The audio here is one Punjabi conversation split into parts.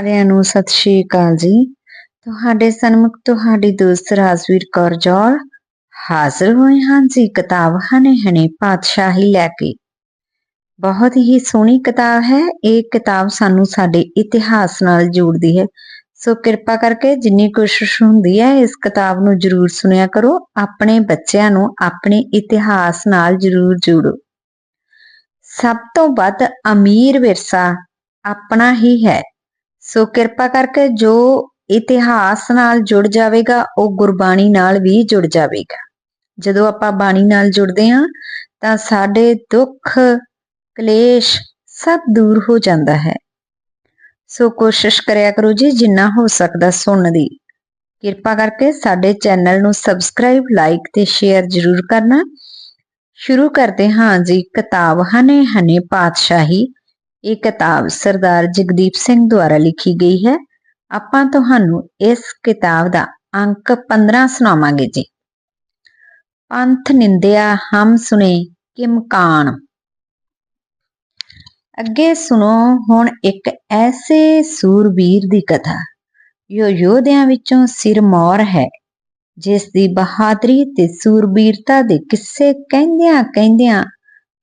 ਸਾਰਿਆਂ ਨੂੰ ਸਤਿ ਸ਼੍ਰੀ ਅਕਾਲ ਜੀ। ਤੁਹਾਡੇ ਸਨਮੁਖ ਤੁਹਾਡੀ ਦੋਸਤ ਰਾਜਵੀਰ ਕੌਰ ਜੌਲ ਹਾਜ਼ਰ ਹੋਏ ਹਾਂ ਜੀ ਕਿਤਾਬ ਹਨੇ ਹਨੇ ਪਾਤਸ਼ਾਹੀ ਲੈ ਕੇ। ਬਹੁਤ ਹੀ ਸੋਹਣੀ ਕਿਤਾਬ ਹੈ। ਇਹ ਕਿਤਾਬ ਸਾਨੂੰ ਸਾਡੇ ਇਤਿਹਾਸ ਨਾਲ ਜੋੜਦੀ ਹੈ। ਸੋ ਕਿਰਪਾ ਕਰਕੇ ਜਿੰਨੀ ਕੋਸ਼ਿਸ਼ ਹੁੰਦੀ ਹੈ ਇਸ ਕਿਤਾਬ ਨੂੰ ਜਰੂਰ ਸੁਣਿਆ ਕਰੋ। ਆਪਣੇ ਬੱਚਿਆਂ ਨੂੰ ਆਪਣੇ ਇਤਿਹਾਸ ਨਾਲ ਜਰੂਰ ਜੋੜੋ। ਸਭ ਤੋਂ ਵੱਧ ਅਮੀਰ ਵਿਰਸਾ ਆਪਣਾ ਹੀ ਹੈ। ਸੋ ਕਿਰਪਾ ਕਰਕੇ ਜੋ ਇਤਿਹਾਸ ਨਾਲ ਜੁੜ ਜਾਵੇਗਾ, ਉਹ ਗੁਰਬਾਣੀ ਨਾਲ ਵੀ ਜੁੜ ਜਾਵੇਗਾ। ਜਦੋਂ ਆਪਾਂ ਬਾਣੀ ਨਾਲ ਜੁੜਦੇ ਹਾਂ, ਤਾਂ ਸਾਡੇ ਦੁੱਖ, ਕਲੇਸ਼ ਸਭ ਦੂਰ ਹੋ ਜਾਂਦਾ ਹੈ। ਸੋ ਕੋਸ਼ਿਸ਼ ਕਰਿਆ ਕਰੋ ਜੀ, ਜਿੰਨਾ ਹੋ ਸਕਦਾ ਸੁਣਨ ਦੀ। ਕਿਰਪਾ ਕਰਕੇ ਸਾਡੇ ਚੈਨਲ ਨੂੰ ਸਬਸਕ੍ਰਾਈਬ, ਲਾਈਕ ਤੇ ਸ਼ੇਅਰ ਜ਼ਰੂਰ ਕਰਨਾ। ਸ਼ੁਰੂ ਕਰਦੇ ਹਾਂ ਜੀ, ਕਿਤਾਬ ਹਨੇ ਹਨੇ ਪਾਤਸ਼ਾਹੀ। ਇਹ ਕਿਤਾਬ ਸਰਦਾਰ ਜਗਦੀਪ ਸਿੰਘ ਦੁਆਰਾ ਲਿਖੀ ਗਈ ਹੈ। ਆਪਾਂ ਤੁਹਾਨੂੰ ਇਸ ਕਿਤਾਬ ਦਾ ਅੰਕ 15 ਸੁਣਾਵਾਂਗੇ ਜੀ। ਪੰਥ ਨਿੰਦਿਆ ਹਮ ਸੁਨੇ ਕਿਮਕਾਨ ਅੱਗੇ ਸੁਣੋ, ਹੁਣ ਇੱਕ ਐਸੇ ਸੂਰਬੀਰ ਦੀ ਕਥਾ। ਜੋ ਯੋਧਿਆਂ ਵਿੱਚੋਂ ਸਿਰਮੌਰ ਹੈ, ਜਿਸ ਦੀ ਬਹਾਦਰੀ ਤੇ ਸੂਰਬੀਰਤਾ ਦੇ ਕਿੱਸੇ ਕਹਿੰਦਿਆਂ ਕਹਿੰਦਿਆਂ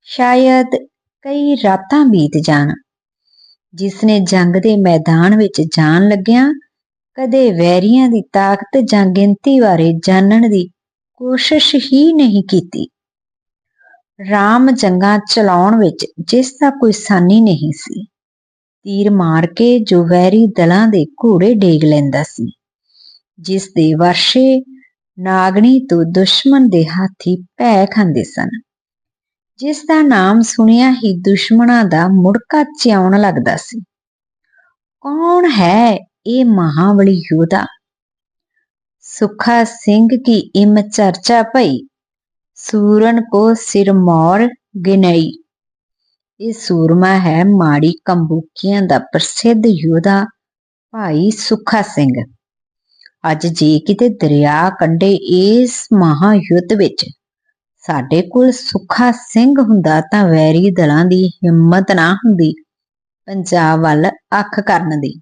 ਸ਼ਾਇਦ ਕਈ ਰਾਤਾਂ ਬੀਤ ਜਾਣ। ਜਿਸ ਨੇ ਜੰਗ ਦੇ ਮੈਦਾਨ ਵਿੱਚ ਜਾਣ ਲੱਗਿਆ, ਕਦੇ ਵੈਰੀਆਂ ਦੀ ਤਾਕਤ ਜਾਂ ਗਿਣਤੀ ਬਾਰੇ ਜਾਣਨ ਦੀ ਕੋਸ਼ਿਸ਼ ਹੀ ਨਹੀਂ ਕੀਤੀ। ਰਾਮ ਜੰਗਾਂ ਚਲਾਉਣ ਵਿੱਚ ਜਿਸ ਦਾ ਕੋਈ ਸਾਨੀ ਨਹੀਂ ਸੀ। ਤੀਰ ਮਾਰ ਕੇ ਜੋ ਵੈਰੀ ਦਲਾਂ ਦੇ ਘੋੜੇ ਡੇਗ ਲੈਂਦਾ ਸੀ। ਜਿਸ ਦੇ ਵਰਸ਼ੇ ਨਾਗਣੀ ਤੋਂ ਦੁਸ਼ਮਣ ਦੇ ਹਾਥੀ ਭੈ ਖਾਂਦੇ ਸਨ। ਜਿਸ ਦਾ ਨਾਮ ਸੁਣਿਆ ਹੀ ਦੁਸ਼ਮਣਾਂ ਦਾ ਮੁੜਕਾ ਚਿਆਉਣ ਲੱਗਦਾ ਸੀ। ਕੌਣ ਹੈ ਇਹ ਮਹਾਬਲੀ ਯੋਧਾ? ਸੁਖਾ ਸਿੰਘ ਕੀ ਇਮ ਚਰਚਾ ਭਈ? ਸੂਰਨ ਕੋ ਸਿਰ ਸਿਰਮੌਰ ਗਿਨਈ? ਇਹ ਸੂਰਮਾ ਹੈ ਮਾੜੀ ਕੰਬੂਕੀਆਂ ਦਾ ਪ੍ਰਸਿੱਧ ਯੋਧਾ ਭਾਈ ਸੁਖਾ ਸਿੰਘ। ਅੱਜ ਜੇ ਕਿਤੇ ਦਰਿਆ ਕੰਢੇ ਇਸ ਮਹਾ ਯੁੱਧ ਵਿੱਚ ਸਾਡੇ ਕੋਲ ਸੁੱਖਾ ਸਿੰਘ ਹੁੰਦਾ ਤਾਂ ਵੈਰੀ ਦਲਾਂ ਦੀ ਹਿੰਮਤ ਨਾ ਹੁੰਦੀ, ਪੰਜਾਬ ਵੱਲ ਅੱਖ ਕਰਨ ਦੀ।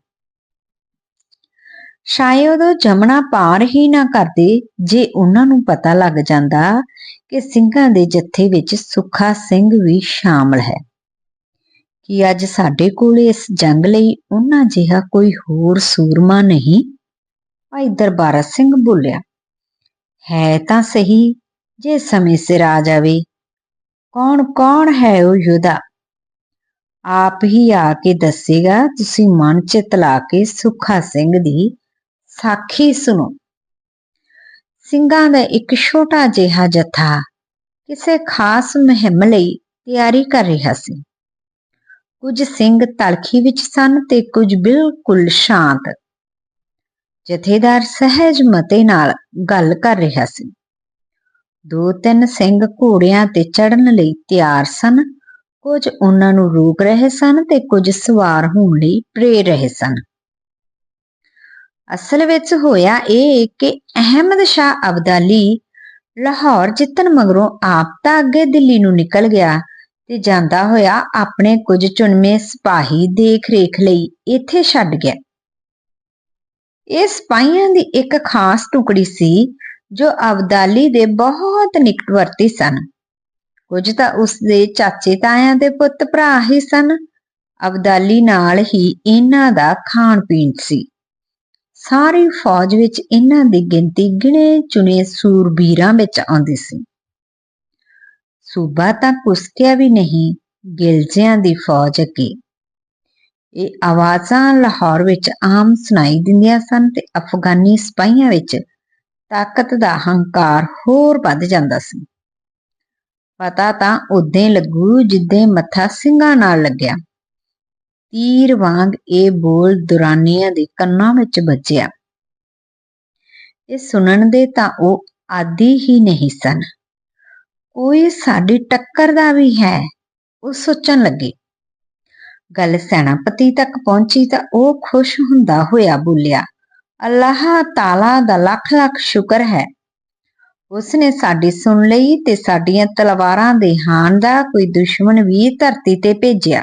ਸ਼ਾਇਦ ਉਹ ਜਮਣਾ ਪਾਰ ਹੀ ਨਾ ਕਰਦੇ, ਜੇ ਉਹਨਾਂ ਨੂੰ ਪਤਾ ਲੱਗ ਜਾਂਦਾ ਕਿ ਸਿੰਘਾਂ ਦੇ ਜੱਥੇ ਵਿੱਚ ਸੁੱਖਾ ਸਿੰਘ ਵੀ ਸ਼ਾਮਲ ਹੈ। ਕਿ ਅੱਜ ਸਾਡੇ ਕੋਲ ਇਸ ਜੰਗ ਲਈ ਉਹਨਾਂ ਜਿਹਾ ਕੋਈ ਹੋਰ ਸੂਰਮਾ ਨਹੀਂ? ਭਾਈ ਦਰਬਾਰਾ ਸਿੰਘ ਬੋਲਿਆ, ਹੈ ਤਾਂ ਸਹੀ ਜੇ ਸਮੇਂ ਸਿਰ ਆ ਜਾਵੇ, ਕੌਣ ਕੌਣ ਹੈ ਉਹ ਯੁਦਾ? ਆਪ ਹੀ ਆ ਕੇ ਦੱਸੇਗਾ, ਤੁਸੀਂ ਮਨ ਚ ਤਲਾ ਕੇ ਸੁਖਾ ਸਿੰਘ ਦੀ ਸਾਖੀ ਸੁਣੋ। ਸਿੰਘਾਂ ਦਾ ਇੱਕ ਛੋਟਾ ਜਿਹਾ ਜਥਾ ਕਿਸੇ ਖਾਸ ਮਹਿੰਮ ਲਈ ਤਿਆਰੀ ਕਰ ਰਿਹਾ ਸੀ। ਕੁਝ ਸਿੰਘ ਤਲਖੀ ਵਿੱਚ ਸਨ ਤੇ ਕੁਝ ਬਿਲਕੁਲ ਸ਼ਾਂਤ। ਜਥੇਦਾਰ ਸਹਿਜ ਮਤੇ ਨਾਲ ਗੱਲ ਕਰ ਰਿਹਾ ਸੀ। ਦੋ ਤਿੰਨ ਸਿੰਘ ਘੋੜਿਆਂ ਤੇ ਚੜਨ ਲਈ ਤਿਆਰ ਸਨ। ਕੁਝ ਉਹਨਾਂ ਨੂੰ ਰੋਕ ਰਹੇ ਸਨ ਤੇ ਕੁਝ ਸਵਾਰ ਹੋਣ ਲਈ ਪ੍ਰੇਰ ਰਹੇ ਸਨ। ਅਸਲ ਵਿੱਚ ਹੋਇਆ ਇਹ ਕਿ ਅਹਿਮਦ ਸ਼ਾਹ ਅਬਦਾਲੀ ਲਾਹੌਰ ਜਿੱਤਣ ਮਗਰੋਂ ਆਪ ਤਾਂ ਅੱਗੇ ਦਿੱਲੀ ਨੂੰ ਨਿਕਲ ਗਿਆ ਤੇ ਜਾਂਦਾ ਹੋਇਆ ਆਪਣੇ ਕੁਝ ਚੁਣਵੇਂ ਸਿਪਾਹੀ ਦੇਖ ਰੇਖ ਲਈ ਇੱਥੇ ਛੱਡ ਗਿਆ। ਇਹ ਸਿਪਾਹੀਆਂ ਦੀ ਇੱਕ ਖਾਸ ਟੁਕੜੀ ਸੀ ਜੋ ਅਬਦਾਲੀ ਦੇ ਬਹੁਤ ਨਿਕਟਵਰਤੀ ਸਨ। ਕੁਝ ਤਾਂ ਉਸ ਦੇ ਚਾਚੇ ਤਾਇਆਂ ਦੇ ਪੁੱਤ ਭਰਾ ਹੀ ਸਨ। ਅਬਦਾਲੀ ਨਾਲ ਹੀ ਇਹਨਾਂ ਦਾ ਖਾਣ ਪੀਣ ਸੀ। ਸਾਰੀ ਫੌਜ ਵਿੱਚ ਇਹਨਾਂ ਦੀ ਗਿਣਤੀ ਗਿਣੇ ਚੁਣੇ ਸੂਰਬੀਰਾਂ ਵਿੱਚ ਆਉਂਦੀ ਸੀ। ਸੂਬਾ ਤਾਂ ਕੁਸਕਿਆ ਵੀ ਨਹੀਂ, ਗਿਲਜਿਆਂ ਦੀ ਫੌਜ ਅੱਗੇ। ਇਹ ਆਵਾਜ਼ਾਂ ਲਾਹੌਰ ਵਿੱਚ ਆਮ ਸੁਣਾਈ ਦਿੰਦੀਆਂ ਸਨ ਤੇ ਅਫਗਾਨੀ ਸਿਪਾਹੀਆਂ ਵਿੱਚ ਤਾਕਤ ਦਾ ਹੰਕਾਰ ਹੋਰ ਵੱਧ ਜਾਂਦਾ ਸੀ। ਪਤਾ ਤਾਂ ਉਦੋਂ ਲੱਗੂ ਜਿੱਦਾਂ ਮੱਥਾ ਸਿੰਘਾਂ ਨਾਲ ਲੱਗਿਆ। ਤੀਰ ਵਾਂਗ ਇਹ ਬੋਲ ਦੁਰਾਨੀਆਂ ਦੇ ਕੰਨਾਂ ਵਿੱਚ ਵੱਜਿਆ। ਇਹ ਸੁਣਨ ਦੇ ਤਾਂ ਉਹ ਆਦੀ ਹੀ ਨਹੀਂ ਸਨ। ਕੋਈ ਸਾਡੀ ਟੱਕਰ ਦਾ ਵੀ ਹੈ, ਉਹ ਸੋਚਣ ਲੱਗੇ। ਗੱਲ ਸੈਨਾਪਤੀ ਤੱਕ ਪਹੁੰਚੀ ਤਾਂ ਉਹ ਖੁਸ਼ ਹੁੰਦਾ ਹੋਇਆ ਬੋਲਿਆ ਅੱਲਾਹ ਤਾਲਾ ਦਾ ਲੱਖ ਲੱਖ ਸ਼ੁਕਰ ਹੈ। ਉਸ ਨੇ ਸਾਡੀ ਸੁਣ ਲਈ ਤੇ ਸਾਡੀਆਂ ਤਲਵਾਰਾਂ ਦੇ ਹਾਨ ਦਾ ਕੋਈ ਦੁਸ਼ਮਣ ਵੀ ਧਰਤੀ ਤੇ ਭੇਜਿਆ।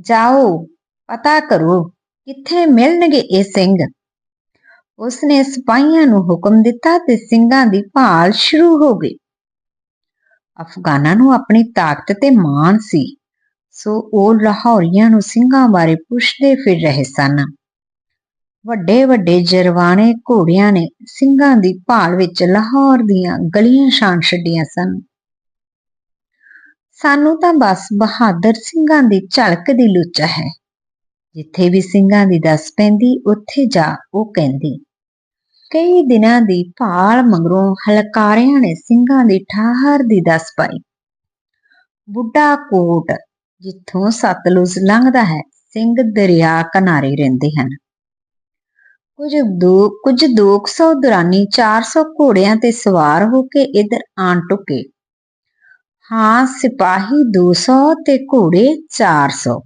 ਜਾਓ, ਪਤਾ ਕਰੋ, ਕਿੱਥੇ ਮਿਲਣਗੇ ਇਹ ਸਿੰਘ? ਉਸਨੇ ਸਿਪਾਹੀਆਂ ਨੂੰ ਹੁਕਮ ਦਿੱਤਾ ਤੇ ਸਿੰਘਾਂ ਦੀ ਭਾਲ ਸ਼ੁਰੂ ਹੋ ਗਈ। ਅਫਗਾਨਾਂ ਨੂੰ ਆਪਣੀ ਤਾਕਤ ਤੇ ਮਾਣ ਸੀ, ਸੋ ਉਹ ਲਾਹੌਰੀਆਂ ਨੂੰ ਸਿੰਘਾਂ ਬਾਰੇ ਪੁੱਛਦੇ ਫਿਰ ਰਹੇ ਸਨ। ਵੱਡੇ ਵੱਡੇ ਜਰਵਾਣੇ ਘੋੜਿਆਂ ਨੇ ਸਿੰਘਾਂ ਦੀ ਭਾਲ ਵਿੱਚ ਲਾਹੌਰ ਦੀਆਂ ਗਲੀਆਂ ਛਾਣ ਛੱਡੀਆਂ ਸਨ। ਸਾਨੂੰ ਤਾਂ ਬਸ ਬਹਾਦਰ ਸਿੰਘਾਂ ਦੀ ਝਲਕ ਦੀ ਲੁੱਚਾ ਹੈ। ਜਿੱਥੇ ਵੀ ਸਿੰਘਾਂ ਦੀ ਦੱਸ ਪੈਂਦੀ, ਉੱਥੇ ਜਾ, ਉਹ ਕਹਿੰਦੀ। ਕਈ ਦਿਨਾਂ ਦੀ ਭਾਲ ਮਗਰੋਂ ਹਲਕਾਰਿਆਂ ਨੇ ਸਿੰਘਾਂ ਦੀ ਠਾਹਰ ਦੀ ਦੱਸ ਪਾਈ। ਬੁੱਢਾ ਕੋਟ, ਜਿੱਥੋਂ ਸਤਲੁਜ ਲੰਘਦਾ ਹੈ, ਸਿੰਘ ਦਰਿਆ ਕਿਨਾਰੇ ਰਹਿੰਦੇ ਹਨ। ਕੁਝ ਦੋ, ਕੁਝ 200 ਦੁਰਾਨੀ 400 ਘੋੜਿਆਂ ਤੇ ਸਵਾਰ ਹੋ ਕੇ ਇਧਰ ਆਣ ਟੁਕੇ। ਹਾਂ, ਸਿਪਾਹੀ 200 ਤੇ ਘੋੜੇ 400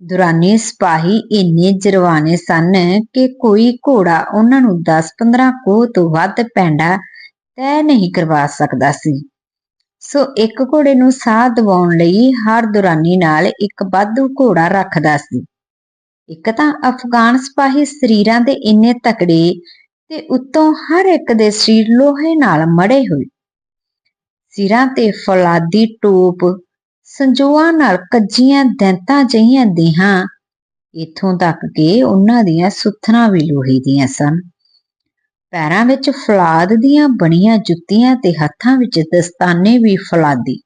ਦੁਰਾਨੀ ਸਿਪਾਹੀ ਇੰਨੇ ਜਰਵਾਨੇ ਸਨ ਕਿ ਕੋਈ ਘੋੜਾ ਉਹਨਾਂ ਨੂੰ 10-15 ਕੋਹ ਤੋਂ ਵੱਧ ਪੈਂਡਾ ਤੈਅ ਨਹੀਂ ਕਰਵਾ ਸਕਦਾ ਸੀ। ਸੋ ਇੱਕ ਘੋੜੇ ਨੂੰ ਸਾਹ ਦਿਵਾਉਣ ਲਈ ਹਰ ਦੁਰਾਨੀ ਨਾਲ ਇੱਕ ਵਾਧੂ ਘੋੜਾ ਰੱਖਦਾ ਸੀ। ਇੱਕ ਤਾਂ ਅਫਗਾਨ ਸਿਪਾਹੀ ਸਰੀਰਾਂ ਦੇ ਇੰਨੇ ਤਕੜੇ ਤੇ ਉੱਤੋਂ ਹਰ ਇੱਕ ਦੇ ਸਰੀਰ ਲੋਹੇ ਨਾਲ ਮੜੇ ਹੋਏ। ਸਿਰਾਂ ਤੇ ਫਲਾਦੀ ਟੋਪ, ਸੰਜੋਆਂ ਨਾਲ ਕੱਜੀਆਂ ਦੈਂਤਾਂ ਜਹੀਆਂ ਦੇਹਾਂ, ਇਥੋਂ ਤੱਕ ਕਿ ਉਹਨਾਂ ਦੀਆਂ ਸੁੱਥਣਾ ਵੀ ਲੋਹੇ ਦੀਆਂ ਸਨ। ਪੈਰਾਂ ਵਿੱਚ ਫਲਾਦ ਦੀਆਂ ਬਣੀਆਂ ਜੁੱਤੀਆਂ ਤੇ ਹੱਥਾਂ ਵਿੱਚ ਦਸਤਾਨੇ ਵੀ ਫਲਾਦੀ।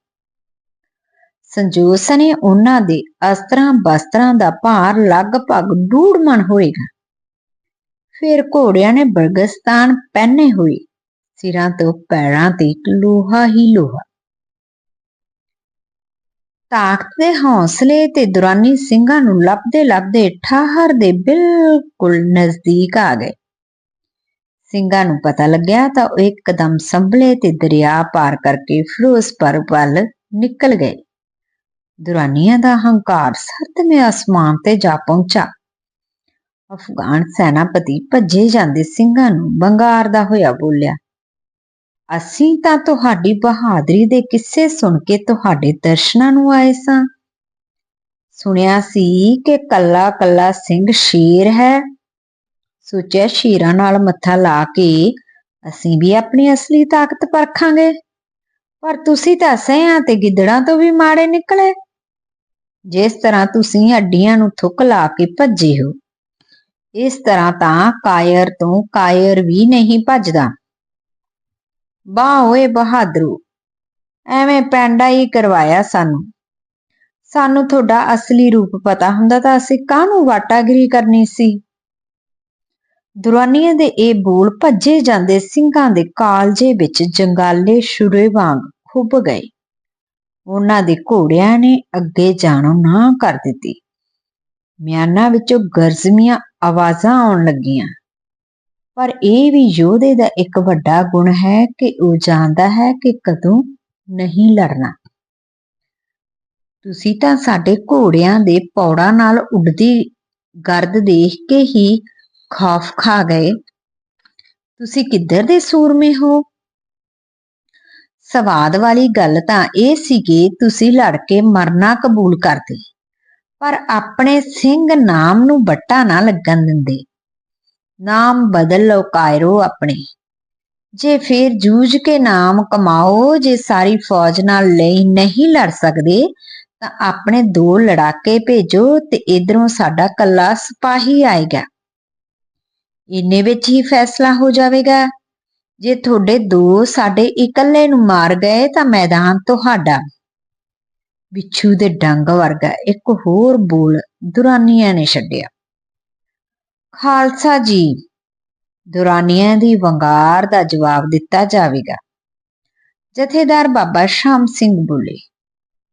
ਸੰਜੋਸ ਨੇ ਉਹਨਾਂ ਦੇ ਅਸਤਰਾਂ ਬਸਤਰਾਂ ਦਾ ਭਾਰ ਲਗਭਗ ਡੂੜ ਮਣ ਹੋਏਗਾ। ਫਿਰ ਘੋੜਿਆਂ ਨੇ ਬਰਗਸਤਾਨ ਪਹਿਨੇ ਹੋਏ, ਸਿਰਾਂ ਤੋਂ ਪੈਰਾਂ ਤੇ ਲੋਹਾ ਹੀ ਲੋਹਾ। ਤਾਕਤ ਦੇ ਹੌਸਲੇ ਤੇ ਦੁਰਾਨੀ ਸਿੰਘਾਂ ਨੂੰ ਲੱਭਦੇ ਲੱਭਦੇ ਠਾਹਰ ਦੇ ਬਿਲਕੁਲ ਨਜ਼ਦੀਕ ਆ ਗਏ। ਸਿੰਘਾਂ ਨੂੰ ਪਤਾ ਲੱਗਿਆ ਤਾਂ ਉਹ ਇੱਕਦਮ ਸੰਭਲੇ ਤੇ ਦਰਿਆ ਪਾਰ ਕਰਕੇ ਫਿਰੋਜ਼ਪੁਰ ਵੱਲ ਨਿਕਲ ਗਏ। ਦੁਰਾਨੀਆਂ ਦਾ ਹੰਕਾਰ ਸਰਤਮੇ ਅਸਮਾਨ ਤੇ ਜਾ ਪਹੁੰਚਾ। ਅਫਗਾਨ ਸੈਨਾਪਤੀ ਭੱਜੇ ਜਾਂਦੇ ਸਿੰਘਾਂ ਨੂੰ ਬੰਗਾਰ ਦਾ ਹੋਇਆ ਬੋਲਿਆ, ਅਸੀਂ ਤਾਂ ਤੁਹਾਡੀ ਬਹਾਦਰੀ ਦੇ ਕਿੱਸੇ ਸੁਣ ਕੇ ਤੁਹਾਡੇ ਦਰਸ਼ਨਾਂ ਨੂੰ ਆਏ ਸਾਂ। ਸੁਣਿਆ ਸੀ ਕਿ ਕੱਲਾ ਕੱਲਾ ਸਿੰਘ ਸ਼ੇਰ ਹੈ। ਸੋਚਿਆ ਸ਼ੇਰਾਂ ਨਾਲ ਮੱਥਾ ਲਾ ਕੇ, ਅਸੀਂ ਵੀ ਆਪਣੀ ਅਸਲੀ ਤਾਕਤ ਪਰਖਾਂਗੇ। ਪਰ ਤੁਸੀਂ ਤਾਂ ਸਹਿਆਂ ਤੇ ਗਿੱਦੜਾਂ ਤੋਂ ਵੀ ਮਾੜੇ ਨਿਕਲੇ। ਜਿਸ ਤਰ੍ਹਾਂ ਤੁਸੀਂ ਅੱਡੀਆਂ ਨੂੰ ਥੁੱਕ ਲਾ ਕੇ ਭੱਜੇ ਹੋ, ਇਸ ਤਰ੍ਹਾਂ ਤਾਂ ਕਾਇਰ ਤੋਂ ਕਾਇਰ ਵੀ ਨਹੀਂ ਭੱਜਦਾ। ਬਾਹ ਓਏ ਬਹਾਦਰੂ, ਐਵੇਂ ਪੈਂਡਾ ਹੀ ਕਰਵਾਇਆ ਸਾਨੂੰ। ਸਾਨੂੰ ਤੁਹਾਡਾ ਅਸਲੀ ਰੂਪ ਪਤਾ ਹੁੰਦਾ ਤਾਂ ਅਸੀਂ ਕਾਹਨੂੰ ਵਾਟਾਗਰੀ ਕਰਨੀ ਸੀ? ਦੁਰਾਨੀਆਂ ਦੇ ਇਹ ਬੋਲ ਭੱਜੇ ਜਾਂਦੇ ਸਿੰਘਾਂ ਦੇ ਕਾਲਜੇ ਵਿੱਚ ਜੰਗਾਲੇ ਸ਼ੁਰੇ ਵਾਂਗ ਖੁੱਭ ਗਏ। ਉਹਨਾਂ ਦੇ ਘੋੜਿਆਂ ਨੇ ਅੱਗੇ ਜਾਣੋਂ ਨਾ ਕਰ ਦਿੱਤੀ। ਮਿਆਨਾਂ ਵਿੱਚੋਂ ਗਰਜ਼ਮੀਆਂ ਆਵਾਜ਼ਾਂ ਆਉਣ ਲੱਗੀਆਂ। ਪਰ ਇਹ ਵੀ ਯੋਧੇ ਦਾ ਇੱਕ ਵੱਡਾ ਗੁਣ ਹੈ ਕਿ ਉਹ ਜਾਣਦਾ ਹੈ ਕਿ ਕਦੋਂ ਨਹੀਂ ਲੜਨਾ। ਤੁਸੀਂ ਤਾਂ ਸਾਡੇ ਘੋੜਿਆਂ ਦੇ ਪੌੜਾਂ ਨਾਲ ਉੱਡਦੀ ਗਰਦ ਦੇਖ ਕੇ ਹੀ ਖੌਫ ਖਾ ਗਏ। ਤੁਸੀਂ ਕਿੱਧਰ ਦੇ ਸੂਰਮੇ ਹੋ? ਸਵਾਦ ਵਾਲੀ ਗੱਲ ਤਾਂ ਇਹ ਸੀ ਕਿ ਤੁਸੀਂ ਲੜ ਕੇ ਮਰਨਾ ਕਬੂਲ ਕਰਦੇ। ਪਰ ਆਪਣੇ ਸਿੰਘ ਨਾਮ ਨੂੰ ਬੱਟਾ ਨਾ ਲੱਗਣ ਦਿੰਦੇ। ਨਾਮ ਬਦਲ ਲਓ ਕਾਇਰੋ ਆਪਣੇ। ਜੇ ਫੇਰ ਜੂਝ ਕੇ ਨਾਮ ਕਮਾਓ, ਜੇ ਸਾਰੀ ਫੌਜ ਨਾਲ ਲਈ ਨਹੀਂ ਲੜ ਸਕਦੇ, ਤਾਂ ਆਪਣੇ ਦੋ ਲੜਾਕੇ ਭੇਜੋ ਤੇ ਇਧਰੋਂ ਸਾਡਾ ਕੱਲਾ ਸਿਪਾਹੀ ਆਏਗਾ। ਇੰਨੇ ਵਿੱਚ ਹੀ ਫੈਸਲਾ ਹੋ ਜਾਵੇਗਾ। ਜੇ ਤੁਹਾਡੇ ਦੋ ਸਾਡੇ ਇਕੱਲੇ ਨੂੰ ਮਾਰ ਗਏ ਤਾਂ ਮੈਦਾਨ ਤੁਹਾਡਾ। ਵਿਛੂ ਦੇ ਡੰਗ ਵਰਗਾ ਇੱਕ ਹੋਰ ਬੋਲ ਦੁਰਾਨੀਆਂ ਨੇ ਛੱਡਿਆ। ਖਾਲਸਾ ਜੀ, ਦੁਰਾਨੀਆਂ ਦੀ ਵੰਗਾਰ ਦਾ ਜਵਾਬ ਦਿੱਤਾ ਜਾਵੇਗਾ। ਜਥੇਦਾਰ ਬਾਬਾ ਸ਼ਾਮ ਸਿੰਘ ਬੋਲੇ,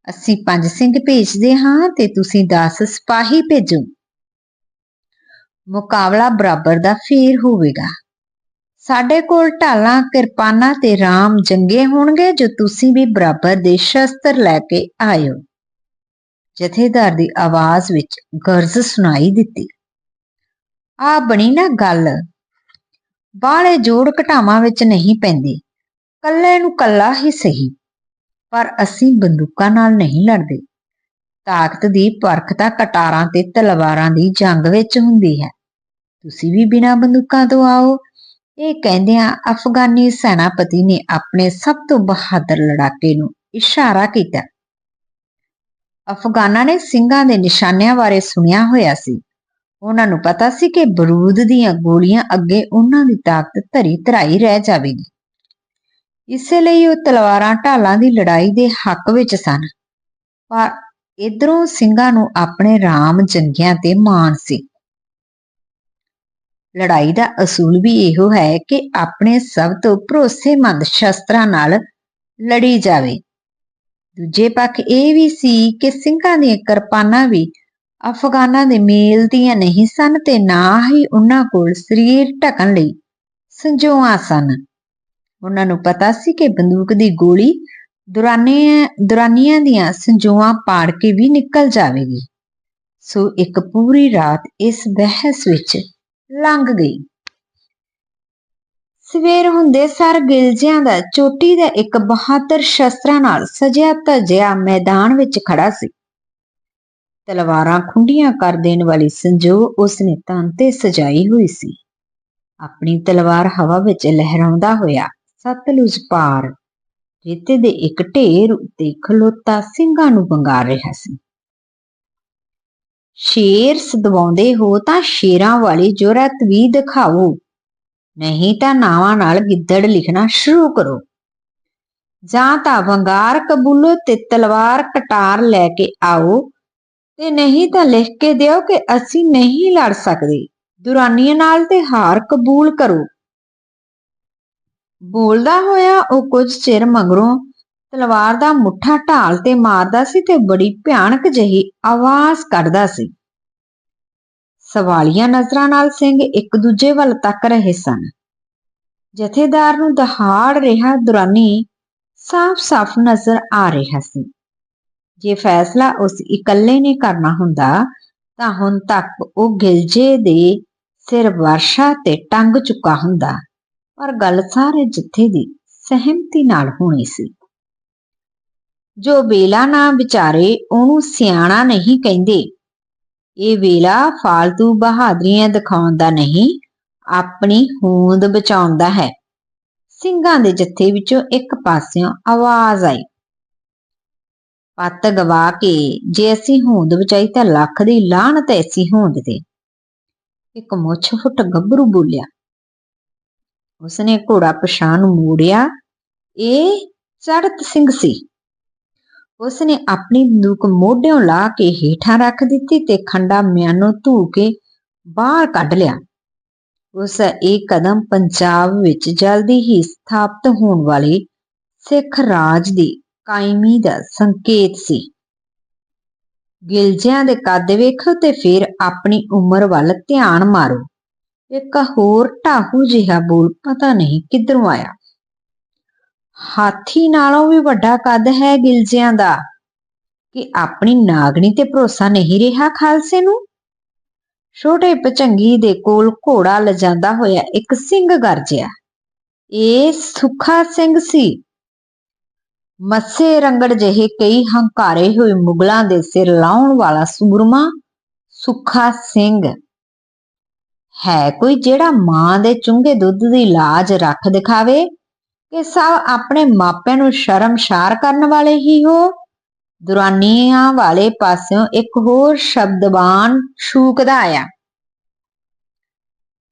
ਅਸੀਂ ਪੰਜ ਸਿੰਘ ਭੇਜਦੇ ਹਾਂ ਤੇ ਤੁਸੀਂ 10 ਸਿਪਾਹੀ ਭੇਜੋ। ਮੁਕਾਬਲਾ ਬਰਾਬਰ ਦਾ ਫੇਰ ਹੋਵੇਗਾ। ਸਾਡੇ ਕੋਲ ਢਾਲਾਂ, ਕਿਰਪਾਨਾਂ ਤੇ ਰਾਮ ਜੰਗੇ ਹੋਣਗੇ ਜੋ ਤੁਸੀਂ ਵੀ ਬਰਾਬਰ ਦੇ ਸ਼ਸਤਰ ਲੈ ਕੇ ਆਇਓ। ਜਥੇਦਾਰ ਦੀ ਆਵਾਜ਼ ਵਿੱਚ ਗਰਜ ਸੁਣਾਈ ਦਿੱਤੀ। ਆ ਬਣੀ ਨਾ ਗੱਲ। ਬਾਲੇ ਜੋੜ ਘਟਾਵਾਂ ਵਿੱਚ ਨਹੀਂ ਪੈਂਦੇ। ਕੱਲੇ ਨੂੰ ਕੱਲਾ ਹੀ ਸਹੀ। ਪਰ ਅਸੀਂ ਬੰਦੂਕਾਂ ਨਾਲ ਨਹੀਂ ਲੜਦੇ। ਤਾਕਤ ਦੀ ਪਰਖ ਤਾਂ ਕਟਾਰਾਂ ਤੇ ਤਲਵਾਰਾਂ ਦੀ ਜੰਗ ਵਿੱਚ ਹੁੰਦੀ ਹੈ। ਤੁਸੀਂ ਵੀ ਬਿਨਾਂ ਬੰਦੂਕਾਂ ਤੋਂ ਆਓ। ਇਹ ਕਹਿੰਦਿਆਂ ਅਫਗਾਨੀ ਸੈਨਾਪਤੀ ਨੇ ਆਪਣੇ ਸਭ ਤੋਂ ਬਹਾਦਰ ਲੜਾਕੇ ਨੂੰ ਇਸ਼ਾਰਾ ਕੀਤਾ। ਅਫਗਾਨਾਂ ਨੇ ਸਿੰਘਾਂ ਦੇ ਨਿਸ਼ਾਨਿਆਂ ਬਾਰੇ ਸੁਣਿਆ ਹੋਇਆ ਸੀ। ਉਹਨਾਂ ਨੂੰ ਪਤਾ ਸੀ ਕਿ ਬਰੂਦ ਦੀਆਂ ਗੋਲੀਆਂ ਅੱਗੇ ਉਹਨਾਂ ਦੀ ਤਾਕਤ ਧਰੀ ਧਰਾਈ ਰਹਿ ਜਾਵੇਗੀ। ਇਸੇ ਲਈ ਉਹ ਤਲਵਾਰਾਂ ਢਾਲਾਂ ਦੀ ਲੜਾਈ ਦੇ ਹੱਕ ਵਿੱਚ ਸਨ। ਪਰ ਇਧਰੋਂ ਸਿੰਘਾਂ ਨੂੰ ਆਪਣੇ ਰਾਮ ਜੰਗਿਆਂ ਤੇ ਮਾਣ ਸੀ। ਲੜਾਈ ਦਾ ਅਸੂਲ ਵੀ ਇਹੋ ਹੈ ਕਿ ਆਪਣੇ ਸਭ ਤੋਂ ਭਰੋਸੇਮੰਦ ਸ਼ਸਤਰਾਂ ਨਾਲ ਲੜੀ ਜਾਵੇ। ਦੂਜੇ ਪੱਖ ਇਹ ਵੀ ਸੀ ਕਿ ਸਿੰਘਾਂ ਦੀਆਂ ਕਿਰਪਾਨਾਂ ਵੀ ਅਫਗਾਨਾਂ ਦੇ ਮੇਲ ਦੀਆਂ ਨਹੀਂ ਸਨ ਤੇ ਨਾ ਹੀ ਉਹਨਾਂ ਕੋਲ ਸਰੀਰ ਢਕਣ ਲਈ ਸੰਜੋਆਂ ਸਨ। ਉਹਨਾਂ ਨੂੰ ਪਤਾ ਸੀ ਕਿ ਬੰਦੂਕ ਦੀ ਗੋਲੀ ਦੁਰਾਨੇ, ਦੁਰਾਨੀਆਂ ਦੀਆਂ ਸੰਜੋਆਂ ਪਾੜ ਕੇ ਵੀ ਨਿਕਲ ਜਾਵੇਗੀ। ਸੋ ਇੱਕ ਪੂਰੀ ਰਾਤ ਇਸ ਬਹਿਸ ਵਿੱਚ ਲੰਘ ਗਈ। ਸਵੇਰ ਹੁੰਦੇ ਸਰ ਗਿਲਜਿਆਂ ਦਾ ਚੋਟੀ ਦਾ ਇੱਕ ਬਹਾਦਰ ਸ਼ਸਤਰਾਂ ਨਾਲ ਸਜਿਆ ਧਜਿਆ ਮੈਦਾਨ ਵਿੱਚ ਖੜਾ ਸੀ। ਤਲਵਾਰਾਂ ਖੁੰਡੀਆਂ ਕਰ ਦੇਣ ਵਾਲੀ ਸੰਜੋ ਉਸਨੇ ਤਨ ਤੇ ਸਜਾਈ ਹੋਈ ਸੀ। ਆਪਣੀ ਤਲਵਾਰ ਹਵਾ ਵਿੱਚ ਲਹਿਰਾਉਂਦਾ ਹੋਇਆ ਸਤਲੁਜ ਪਾਰ, ਰੇਤੇ ਦੇ ਇੱਕ ਢੇਰ ਉੱਤੇ ਖਲੋਤਾ ਸਿੰਘਾਂ ਨੂੰ ਵੰਗਾਰ ਰਿਹਾ ਸੀ। ਸ਼ੇਰ ਸਦਵਾਉਂਦੇ ਹੋ ਤਾਂ ਸ਼ੇਰਾਂ ਵਾਲੀ ਜੁਰਤ ਵੀ ਦਿਖਾਓ। ਨਹੀਂ ਤਾਂ ਨਾਵਾਂ ਨਾਲ ਗਿੱਦੜ ਲਿਖਣਾ ਸ਼ੁਰੂ ਕਰੋ। ਜਾਂ ਤਾਂ ਵੰਗਾਰ ਕਬੂਲੋ ਤੇ ਤਲਵਾਰ ਕਟਾਰ ਲੈ ਕੇ ਆਓ ਤੇ ਨਹੀਂ ਤਾਂ ਲਿਖ ਕੇ ਦਿਓ ਕਿ ਅਸੀਂ ਨਹੀਂ ਲੜ ਸਕਦੇ। ਦੁਰਾਨੀਆਂ ਨਾਲ ਤੇ ਹਾਰ ਕਬੂਲ ਕਰੋ। ਬੋਲਦਾ ਹੋਇਆ ਉਹ ਕੁਝ ਚਿਰ ਮਗਰੋਂ ਤਲਵਾਰ ਦਾ ਮੁੱਠਾ ਢਾਲ ਤੇ ਮਾਰਦਾ ਸੀ ਤੇ ਬੜੀ ਭਿਆਨਕ ਜਿਹੀ ਆਵਾਜ਼ ਕੱਢਦਾ ਸੀ। ਸਵਾਲੀਆਂ ਨਜ਼ਰਾਂ ਨਾਲ ਸਿੰਘ ਇੱਕ ਦੂਜੇ ਵੱਲ ਤੱਕ ਰਹੇ ਸਨ। ਜਥੇਦਾਰ ਨੂੰ ਦਹਾੜ ਰਿਹਾ ਦੁਰਾਨੀ ਸਾਫ਼-ਸਾਫ਼ ਨਜ਼ਰ ਆ ਰਿਹਾ ਸੀ। ਜੇ ਫੈਸਲਾ ਉਸ ਇਕੱਲੇ ਨੇ ਕਰਨਾ ਹੁੰਦਾ, ਤਾਂ ਹੁਣ ਤੱਕ ਉਹ ਗਿਲਜੇ ਦੇ ਸਿਰ ਵਰਸ਼ਾ ਤੇ ਟੰਗ ਚੁੱਕਾ ਹੁੰਦਾ, ਪਰ ਗੱਲ ਸਾਰੇ ਜਥੇ ਦੀ ਸਹਿਮਤੀ ਨਾਲ ਹੋਣੀ ਸੀ। ਜੋ ਵੇਲਾ ਨਾ ਵਿਚਾਰੇ, ਉਹਨੂੰ ਸਿਆਣਾ ਨਹੀਂ ਕਹਿੰਦੇ। ਇਹ ਵੇਲਾ ਫਾਲਤੂ ਬਹਾਦਰੀਆਂ ਦਿਖਾਉਣ ਦਾ ਨਹੀਂ, ਆਪਣੀ ਹੋਂਦ ਬਚਾਉਣ ਦਾ ਹੈ। ਸਿੰਘਾਂ ਦੇ ਜੱਥੇ ਵਿੱਚੋਂ ਇੱਕ ਪਾਸਿਓਂ ਆਵਾਜ਼ ਆਈ। ਪੱਤ ਗਵਾ ਕੇ, ਜੇ ਅਸੀਂ ਹੋਂਦ ਬਚਾਈ ਤਾਂ ਲੱਖ ਦੀ ਲਾਹਨਤ ਐਸੀ ਹੋਂਦ ਤੇ। ਇੱਕ ਮੁੱਛ ਫੁੱਟ ਗੱਭਰੂ ਬੋਲਿਆ। ਉਸਨੇ ਘੋੜਾ ਪਛਾਣ ਮੋੜਿਆ। ਇਹ ਚੜਤ ਸਿੰਘ ਸੀ। ਉਸਨੇ ਆਪਣੀ ਬੰਦੂਕ ਮੋਢਿਓਂ ਲਾ ਕੇ ਹੇਠਾਂ ਰੱਖ ਦਿੱਤੀ ਤੇ ਖੰਡਾ ਮਿਆਨੋਂ ਧੂ ਕੇ ਬਾਹਰ ਕੱਢ ਲਿਆ। ਉਸ ਇਹ ਕਦਮ ਪੰਜਾਬ ਵਿੱਚ ਜਲਦੀ ਹੀ ਸਥਾਪਿਤ ਹੋਣ ਵਾਲੇ ਸਿੱਖ ਰਾਜ ਦੀ ਕਾਇਮੀ ਦਾ ਸੰਕੇਤ ਸੀ। ਗਿਲਜਿਆਂ ਦੇ ਕੱਦ ਵੇਖੋ ਤੇ ਫਿਰ ਆਪਣੀ ਉਮਰ ਵੱਲ ਧਿਆਨ ਮਾਰੋ। ਇੱਕ ਹੋਰ ਢਾਹੂ ਜਿਹਾ ਬੋਲ ਪਤਾ ਨਹੀਂ ਕਿੱਧਰੋਂ ਆਇਆ। ਹਾਥੀ ਨਾਲੋਂ ਵੀ ਵੱਡਾ ਕੱਦ ਹੈ ਗਿਲਜਿਆਂ ਦਾ। ਕਿ ਆਪਣੀ ਨਾਗਣੀ ਤੇ ਭਰੋਸਾ ਨਹੀਂ ਰਿਹਾ ਖਾਲਸੇ ਨੂੰ? ਛੋਟੇ ਪਚੰਗੀ ਦੇ ਕੋਲ ਘੋੜਾ ਲਜਾਂਦਾ ਹੋਇਆ ਇੱਕ ਸਿੰਘ ਗਰਜਿਆ। ਇਹ ਸੁੱਖਾ ਸਿੰਘ ਸੀ। ਮੱਸੇ ਰੰਗੜ ਜਿਹੇ ਕਈ ਹੰਕਾਰੇ ਹੋਏ ਮੁਗਲਾਂ ਦੇ ਸਿਰ ਲਾਉਣ ਵਾਲਾ ਸੂਰਮਾ ਸੁੱਖਾ ਸਿੰਘ। ਹੈ ਕੋਈ ਜਿਹੜਾ ਮਾਂ ਦੇ ਚੁੰਗੇ ਦੁੱਧ ਦੀ ਲਾਜ ਰੱਖ ਦਿਖਾਵੇ? ਕਿ ਸਭ ਆਪਣੇ ਮਾਪਿਆਂ ਨੂੰ ਸ਼ਰਮਸ਼ਾਰ ਕਰਨ ਵਾਲੇ ਹੀ ਹੋ। ਦੁਰਾਨੀਆਂ ਵਾਲੇ ਪਾਸਿਓਂ ਇੱਕ ਹੋਰ ਸ਼ਬਦਬਾਨ ਸ਼ੂਕਦਾ ਆਇਆ।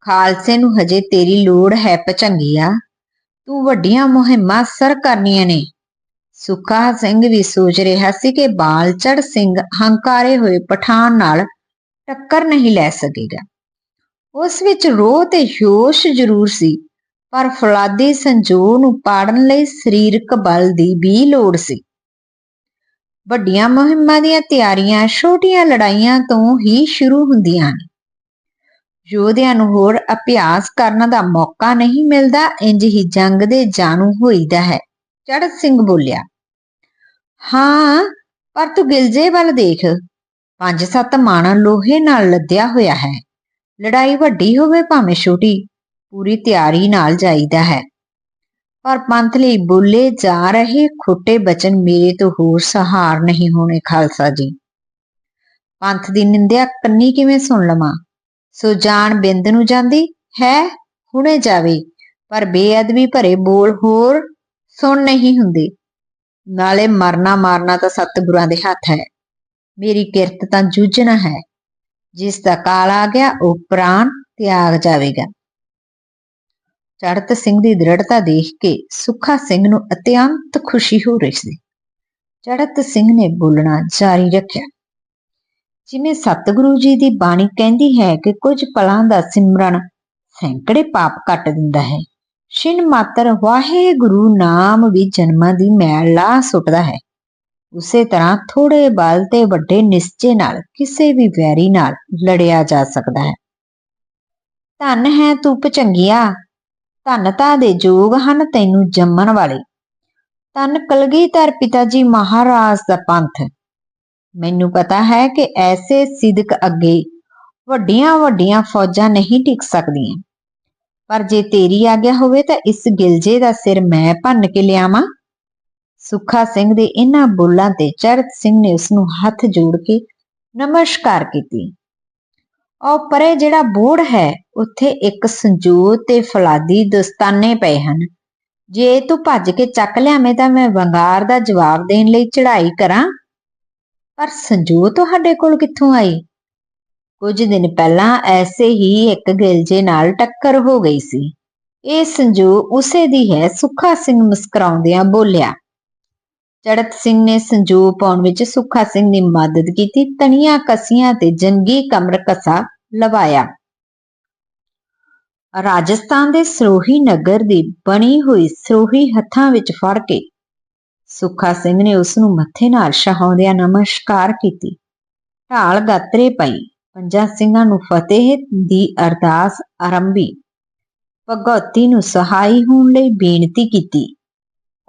ਖਾਲਸੇ ਨੂੰ ਹਜੇ ਤੇਰੀ ਲੋੜ ਹੈ ਪਚੰਗੀਆ। ਤੂੰ ਵੱਡੀਆਂ ਮੁਹਿੰਮਾਂ ਸਰ ਕਰਨੀਆਂ ਨੇ। ਸੁੱਖਾ ਸਿੰਘ ਵੀ ਸੋਚ ਰਿਹਾ ਸੀ ਕਿ ਬਾਲਚੜ ਸਿੰਘ ਹੰਕਾਰੇ ਹੋਏ ਪਠਾਨ ਨਾਲ ਟੱਕਰ ਨਹੀਂ ਲੈ ਸਕੇਗਾ। ਉਸ ਵਿੱਚ ਰੋਹ ਤੇ ਜੋਸ਼ ਜ਼ਰੂਰ ਸੀ। ਪਰ ਫਲਾਦੀ ਸੰਜੋ ਨੂੰ ਪਾੜਨ ਲਈ ਸਰੀਰਕ ਬਲ ਦੀ ਵੀ ਲੋੜ ਸੀ। ਵੱਡੀਆਂ ਮੁਹਿੰਮਾਂ ਦੀਆਂ ਤਿਆਰੀਆਂ ਛੋਟੀਆਂ ਲੜਾਈਆਂ ਤੋਂ ਹੀ ਸ਼ੁਰੂ ਹੁੰਦੀਆਂ ਹਨ। ਯੋਧਿਆਂ ਨੂੰ ਹੋਰ ਅਭਿਆਸ ਕਰਨ ਦਾ ਮੌਕਾ ਨਹੀਂ ਮਿਲਦਾ, ਇੰਜ ਹੀ ਜੰਗ ਦੇ ਜਾਣੂ ਹੋਈਦਾ ਹੈ। ਚੜਤ ਸਿੰਘ ਬੋਲਿਆ, ਹਾਂ, ਪਰ ਤੂੰ ਗਿਲਜੇ ਵੱਲ ਦੇਖ। ਪੰਜ ਸੱਤ ਮਾਣਾ ਲੋਹੇ ਨਾਲ ਲੱਦਿਆ ਹੋਇਆ ਹੈ। ਲੜਾਈ ਵੱਡੀ ਹੋਵੇ ਭਾਵੇਂ ਛੋਟੀ। ਪੂਰੀ ਤਿਆਰੀ ਨਾਲ ਜਾਈਦਾ ਹੈ। ਪਰ ਪੰਥ ਲਈ ਬੋਲੇ ਜਾ ਰਹੇ ਖੋਟੇ ਬਚਨ ਮੇਰੇ ਤੋਂ ਹੋਰ ਸਹਾਰ ਨਹੀਂ ਹੋਣੇ ਖਾਲਸਾ ਜੀ। ਪੰਥ ਦੀ ਨਿੰਦਿਆ ਕੰਨੀ ਕਿਵੇਂ ਸੁਣ ਲਵਾਂ? ਸੋ ਜਾਣ ਬਿੰਦ ਨੂੰ ਜਾਂਦੀ ਹੈ, ਹੁਣੇ ਜਾਵੇ, ਪਰ ਬੇਅਦਬੀ ਭਰੇ ਬੋਲ ਹੋਰ ਸੁਣ ਨਹੀਂ ਹੁੰਦੇ। ਨਾਲੇ ਮਰਨਾ ਮਾਰਨਾ ਤਾਂ ਸਤਿਗੁਰਾਂ ਦੇ ਹੱਥ ਹੈ। ਮੇਰੀ ਕਿਰਤ ਤਾਂ ਜੂਝਣਾ ਹੈ। ਜਿਸ ਦਾ ਕਾਲ ਆ ਗਿਆ, ਉਹ ਪ੍ਰਾਣ ਤਿਆਗ ਜਾਵੇਗਾ। ਚੜਤ ਸਿੰਘ ਦੀ ਦ੍ਰਿੜਤਾ ਦੇਖ ਕੇ ਸੁੱਖਾ ਸਿੰਘ ਨੂੰ ਅਤਿਅੰਤ ਖੁਸ਼ੀ ਹੋ ਰਹੀ ਸੀ ਚੜਤ ਸਿੰਘ ਨੇ ਬੋਲਣਾ ਜਾਰੀ ਰੱਖਿਆ। ਜਿਵੇਂ ਸਤਿਗੁਰੂ ਜੀ ਦੀ ਬਾਣੀ ਕਹਿੰਦੀ ਹੈ ਕਿ ਕੁਝ ਪਲਾਂ ਦਾ ਸਿਮਰਨ ਸੈਂਕੜੇ ਪਾਪ ਕੱਟ ਦਿੰਦਾ ਹੈ। ਸ਼ਿਨ ਮਾਤਰ ਵਾਹਿਗੁਰੂ ਨਾਮ ਵੀ ਜਨਮਾਂ ਦੀ ਮੈਲ ਲਾ ਸੁੱਟਦਾ ਹੈ। ਉਸੇ ਤਰ੍ਹਾਂ ਥੋੜੇ ਬਲ ਤੇ ਵੱਡੇ ਨਿਸ਼ਚੇ ਨਾਲ ਕਿਸੇ ਵੀ ਵੈਰੀ ਨਾਲ ਲੜਿਆ ਜਾ ਸਕਦਾ ਹੈ। ਧੰਨ ਹੈ ਤੂੰ ਚੰਗਿਆ ਧਨਤਾ ਦੇ ਯੋਗ ਹਨ ਤੈਨੂੰ ਜੰਮਣ ਵਾਲੇ। ਤਨ ਕਲਗੀਧਰ ਪਿਤਾ ਜੀ ਮਹਾਰਾਜ ਦਾ ਪੰਥ। ਮੈਨੂੰ ਪਤਾ ਹੈ ਕਿ ਐਸੇ ਸਿਦਕ ਅੱਗੇ ਵੱਡੀਆਂ ਵੱਡੀਆਂ ਫੌਜਾਂ ਨਹੀਂ ਟਿਕ ਸਕਦੀਆਂ। ਪਰ ਜੇ ਤੇਰੀ ਆਗਿਆ ਹੋਵੇ ਤਾਂ ਇਸ ਗਿਲਜੇ ਦਾ ਸਿਰ ਮੈਂ ਭੰਨ ਕੇ ਲਿਆਵਾਂ। ਸੁੱਖਾ ਸਿੰਘ ਦੇ ਇਹਨਾਂ ਬੋਲਾਂ ਤੇ ਚਰਤ ਸਿੰਘ ਨੇ ਉਸ ਨੂੰ ਹੱਥ ਜੋੜ ਕੇ ਨਮਸਕਾਰ ਕੀਤੀ। ਉਹ ਪਰੇ ਜਿਹੜਾ ਬੋੜ ਹੈ, ਉੱਥੇ ਇੱਕ ਸੰਜੋਤ ਤੇ ਫਲਾਦੀ ਦਸਤਾਨੇ ਪਏ ਹਨ। ਜੇ ਤੂੰ ਭੱਜ ਕੇ ਚੱਕ ਲਿਆਵੇਂ ਤਾਂ ਮੈਂ ਵੰਗਾਰ ਦਾ ਜਵਾਬ ਦੇਣ ਲਈ ਚੜ੍ਹਾਈ ਕਰਾਂ। ਪਰ ਸੰਜੋ ਤੁਹਾਡੇ ਕੋਲ ਕਿੱਥੋਂ ਆਈ? ਕੁਝ ਦਿਨ ਪਹਿਲਾਂ ਐਸੇ ਹੀ ਇੱਕ ਗਿਲਜੇ ਨਾਲ ਟੱਕਰ ਹੋ ਗਈ ਸੀ। ਇਹ ਸੰਜੋ ਉਸੇ ਦੀ ਹੈ, ਸੁੱਖਾ ਸਿੰਘ ਮੁਸਕਰਾਉਂਦਿਆਂ ਬੋਲਿਆ। ਚੜਤ ਸਿੰਘ ਨੇ ਸੰਜੋ ਪਾਉਣ ਵਿੱਚ ਸੁੱਖਾ ਸਿੰਘ ਦੀ ਮਦਦ ਕੀਤੀ, ਤਣੀਆਂ ਕਸੀਆਂ ਤੇ ਜੰਗੀ ਕਮਰ ਕਸਾ ਲਵਾਇਆ। ਰਾਜਸਥਾਨ ਦੇ ਸਰੋਹੀ ਨਗਰ ਦੀ ਬਣੀ ਹੋਈ ਸਰੋਹੀ ਹੱਥਾਂ ਵਿੱਚ ਫੜ ਕੇ ਸੁੱਖਾ ਸਿੰਘ ਨੇ ਉਸ ਨੂੰ ਮੱਥੇ ਨਾਲ ਸ਼ਹਾਉਂਦਿਆਂ ਨਮਸਕਾਰ ਕੀਤੀ। ਢਾਲ ਗਾਤਰੇ ਪਈ। ਪੰਜਾਂ ਸਿੰਘਾਂ ਨੂੰ ਫਤਿਹ ਦੀ ਅਰਦਾਸ ਆਰੰਭੀ। ਭਗਵਤੀ ਨੂੰ ਸਹਾਈ ਹੋਣ ਲਈ ਬੇਨਤੀ ਕੀਤੀ।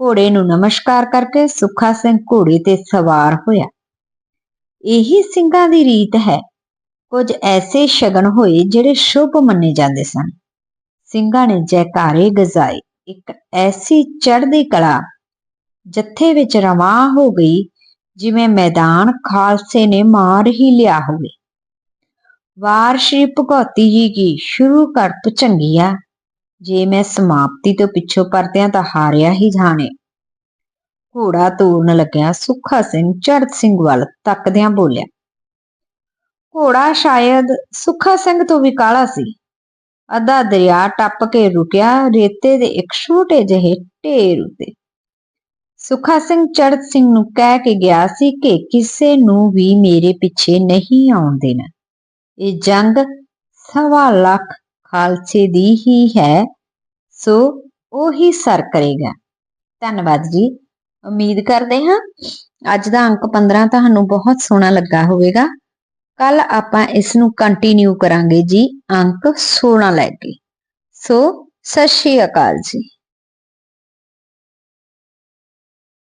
ਘੋੜੇ ਨੂੰ ਨਮਸਕਾਰ ਕਰਕੇ ਸੁੱਖਾ ਸਿੰਘ ਘੋੜੇ ਤੇ ਸਵਾਰ ਹੋਇਆ। ਇਹੀ ਸਿੰਘਾਂ ਦੀ ਰੀਤ ਹੈ ਕੁਝ ਐਸੇ ਸ਼ਗਨ ਹੋਏ ਜਿਹੜੇ ਸ਼ੁਭ ਮੰਨੇ ਜਾਂਦੇ ਸਨ। ਸਿੰਘਾਂ ਨੇ ਜੈਕਾਰੇ ਗਜ਼ਾਏ। ਇੱਕ ਐਸੀ ਚੜ੍ਹਦੀ ਕਲਾ ਜੱਥੇ ਵਿੱਚ ਰਵਾਂ ਹੋ ਗਈ ਜਿਵੇਂ ਮੈਦਾਨ ਖਾਲਸੇ ਨੇ ਮਾਰ ਹੀ ਲਿਆ ਹੋਵੇ। ਵਾਰ ਸ਼੍ਰੀ ਭਗੌਤੀ ਜੀ ਕੀ ਸ਼ੁਰੂ ਕਰ ਤੋ ਚੰਗੀਆ ਜੇ ਮੈਂ ਸਮਾਪਤੀ ਤੋਂ ਪਿੱਛੋਂ ਪਰਤਿਆਂ ਤਾਂ ਹਾਰਿਆ ਹੀ ਜਾਣੇ। ਘੋੜਾ ਤੋੜਨ ਲੱਗਿਆ ਸੁੱਖਾ ਸਿੰਘ ਚੜਤ ਸਿੰਘ ਵੱਲ ਤੱਕਦਿਆਂ ਬੋਲਿਆ ਘੋੜਾ ਸ਼ਾਇਦ ਸੁੱਖਾ ਸਿੰਘ ਤੋਂ ਵੀ ਕਾਲਾ ਸੀ। ਅੱਧਾ ਦਰਿਆ ਟੱਪ ਕੇ ਰੁਕਿਆ, ਰੇਤੇ ਦੇ ਇੱਕ ਛੋਟੇ ਜਿਹੇ ਢੇਰ ਉਤੇ। ਸੁਖਾ ਸਿੰਘ ਚੜਤ ਸਿੰਘ ਨੂੰ ਕਹਿ ਕੇ ਗਿਆ ਸੀ ਕਿ ਕਿਸੇ ਨੂੰ ਵੀ ਮੇਰੇ ਪਿੱਛੇ ਨਹੀਂ ਆਉਣ ਦੇਣਾ। ਇਹ ਜੰਗ ਸਵਾ ਲੱਖ ਖਾਲਸੇ ਦੀ ਹੀ ਹੈ, ਸੋ ਉਹੀ ਸਰ ਕਰੇਗਾ। ਧੰਨਵਾਦ ਜੀ। ਉਮੀਦ ਕਰਦੇ ਹਾਂ ਅੱਜ ਦਾ ਅੰਕ 15 ਤੁਹਾਨੂੰ ਬਹੁਤ ਸੋਹਣਾ ਲੱਗਾ ਹੋਵੇਗਾ। ਕੱਲ ਆਪਾਂ ਇਸ ਨੂੰ ਕੰਟੀਨਿਊ ਕਰਾਂਗੇ ਜੀ ਅੰਕ 16 ਲੈ ਕੇ। ਸੋ, ਸਤਿ ਸ਼੍ਰੀ ਅਕਾਲ ਜੀ।